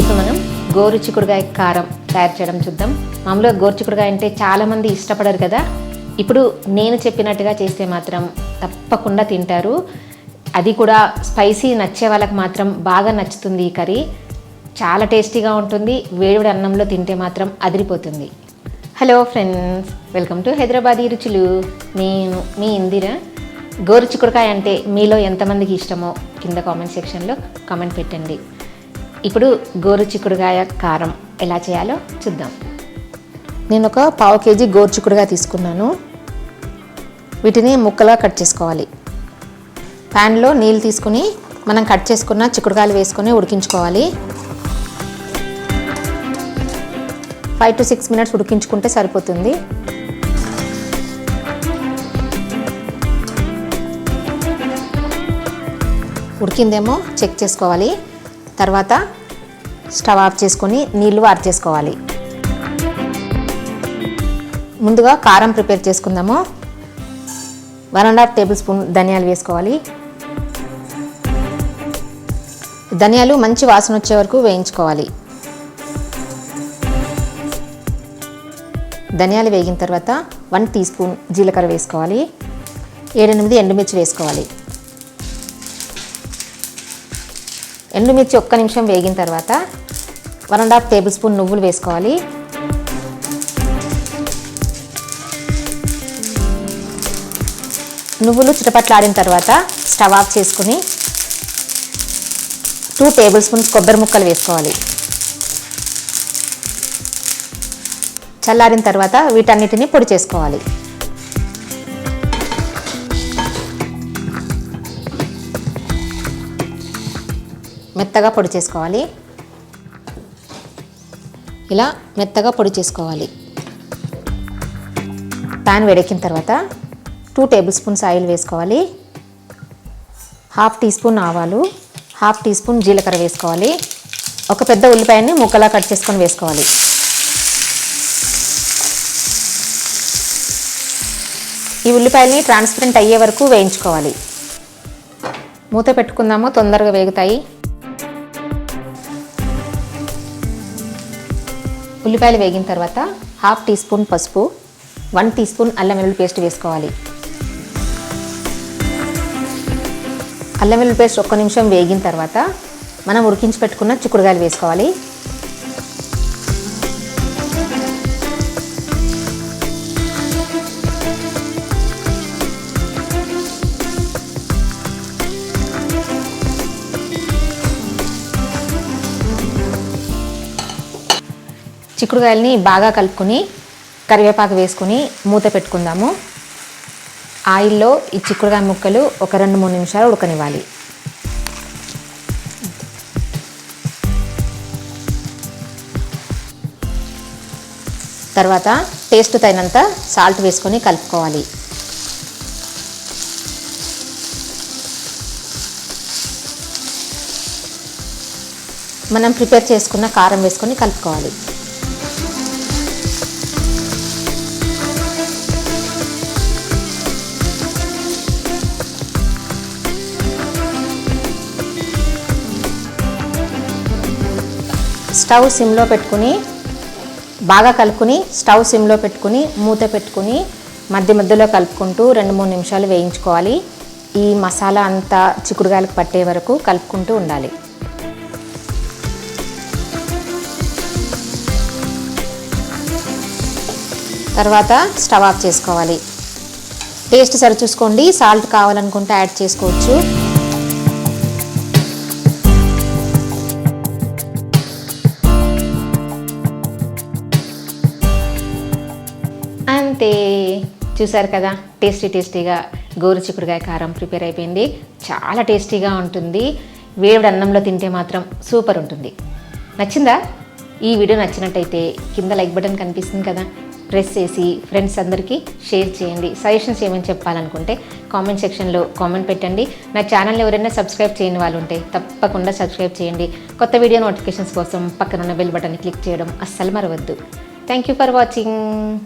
ఇక మనం గోరుచిక్కుడుగాయ కారం తయారు చేయడం చూద్దాం. మామూలుగా గోరుచిక్కుడుగాయ అంటే చాలామంది ఇష్టపడరు కదా. ఇప్పుడు నేను చెప్పినట్టుగా చేస్తే మాత్రం తప్పకుండా తింటారు. అది కూడా స్పైసీ నచ్చే వాళ్ళకి మాత్రం బాగా నచ్చుతుంది ఈ కర్రీ. చాలా టేస్టీగా ఉంటుంది. వేడివేడి అన్నంలో తింటే మాత్రం అదిరిపోతుంది. Hello friends welcome to Hyderabad రుచులు. నేను మీ ఇందిరా. గోరు చిక్కుడుకాయ అంటే మీలో ఎంతమందికి ఇష్టమో కింద కామెంట్ సెక్షన్లో కామెంట్ పెట్టండి. ఇప్పుడు గోరు చిక్కుడుకాయ కారం ఎలా చేయాలో చూద్దాం. నేను ఒక పావు కేజీ గోరు చిక్కుడుగా తీసుకున్నాను. వీటిని ముక్కలుగా కట్ చేసుకోవాలి. ప్యాన్లో నీళ్ళు తీసుకుని మనం కట్ చేసుకున్న చిక్కుడుకాయలు వేసుకొని ఉడికించుకోవాలి. ఫైవ్ టు సిక్స్ మినిట్స్ ఉడికించుకుంటే సరిపోతుంది. ఉడికిందేమో చెక్ చేసుకోవాలి. తర్వాత స్టవ్ ఆఫ్ చేసుకొని నీళ్ళు వార్ చేసుకోవాలి ముందుగా కారం ప్రిపేర్ చేసుకుందాము. One and half tablespoon ధనియాలు వేసుకోవాలి. ధనియాలు మంచి వాసన వచ్చే వరకు వేయించుకోవాలి. ధనియాలు వేగిన తర్వాత వన్ టీ స్పూన్ జీలకర్ర వేసుకోవాలి. ఏడెనిమిది ఎండుమిర్చి వేసుకోవాలి. ఎండుమిర్చి ఒక్క నిమిషం వేగిన తర్వాత one and half tablespoon నువ్వులు వేసుకోవాలి. నువ్వులు చిటపట్లాడిన తర్వాత స్టవ్ ఆఫ్ చేసుకుని టూ టేబుల్ స్పూన్స్ కొబ్బరి ముక్కలు వేసుకోవాలి. చల్లారిన తర్వాత వీటన్నిటిని పొడి చేసుకోవాలి. మెత్తగా పొడి చేసుకోవాలి. ఇలా మెత్తగా పొడి చేసుకోవాలి. ప్యాన్ వేడెక్కిన తర్వాత టూ టేబుల్ స్పూన్స్ ఆయిల్ వేసుకోవాలి. హాఫ్ టీ స్పూన్ ఆవాలు హాఫ్ టీ స్పూన్ జీలకర్ర వేసుకోవాలి. ఒక పెద్ద ఉల్లిపాయని ముక్కలా కట్ చేసుకొని వేసుకోవాలి. ఈ ఉల్లిపాయల్ని ట్రాన్స్పరెంట్ అయ్యే వరకు వేయించుకోవాలి. మూత పెట్టుకుందాము తొందరగా వేగుతాయి. ఉల్లిపాయలు వేగిన తర్వాత హాఫ్ టీ స్పూన్ పసుపు వన్ టీ స్పూన్ అల్లం వెల్లుల్లి పేస్ట్ వేసుకోవాలి. అల్లం వెల్లుల్లి పేస్ట్ ఒక్క నిమిషం వేగిన తర్వాత మనం ఉడికించి పెట్టుకున్న చిక్కుడుగాయలు వేసుకోవాలి. చిక్కుడుకాయలని బాగా కలుపుకొని కరివేపాకు వేసుకొని మూత పెట్టుకుందాము. ఆయిల్లో ఈ చిక్కుడుకాయ ముక్కలు ఒక రెండు మూడు నిమిషాలు ఉడకనివ్వాలి. తర్వాత టేస్ట్ తగినంత సాల్ట్ వేసుకొని కలుపుకోవాలి. మనం ప్రిపేర్ చేసుకున్న కారం వేసుకొని కలుపుకోవాలి. స్టవ్ సిమ్లో పెట్టుకుని బాగా కలుపుకుని స్టవ్ సిమ్లో పెట్టుకుని మూత పెట్టుకుని మధ్య మధ్యలో కలుపుకుంటూ రెండు మూడు నిమిషాలు వేయించుకోవాలి. ఈ మసాలా అంతా చిక్కుడుగాయలకు పట్టే వరకు కలుపుకుంటూ ఉండాలి. తర్వాత స్టవ్ ఆఫ్ చేసుకోవాలి. టేస్ట్ సరిచూసుకోండి. సాల్ట్ కావాలనుకుంటే యాడ్ చేసుకోవచ్చు. అంతే చూసారు కదా? టేస్టీ టేస్టీగా గోరు చిక్కుడుకాయ కారం ప్రిపేర్ అయిపోయింది. చాలా టేస్టీగా ఉంటుంది. వేడి అన్నంలో తింటే మాత్రం సూపర్ ఉంటుంది. నచ్చిందా? ఈ వీడియో నచ్చినట్టయితే కింద లైక్ బటన్ కనిపిస్తుంది కదా? ప్రెస్ చేసి ఫ్రెండ్స్ అందరికీ షేర్ చేయండి. సజెషన్స్ ఏమని చెప్పాలనుకుంటే కామెంట్ సెక్షన్లో కామెంట్ పెట్టండి. నా ఛానల్ ఎవరైనా సబ్స్క్రైబ్ చేయని వాళ్ళు ఉంటే తప్పకుండా సబ్స్క్రైబ్ చేయండి. కొత్త వీడియో నోటిఫికేషన్స్ కోసం పక్కనున్న బెల్ బటన్ క్లిక్ చేయడం అస్సలు మరవద్దు. Thank you for watching.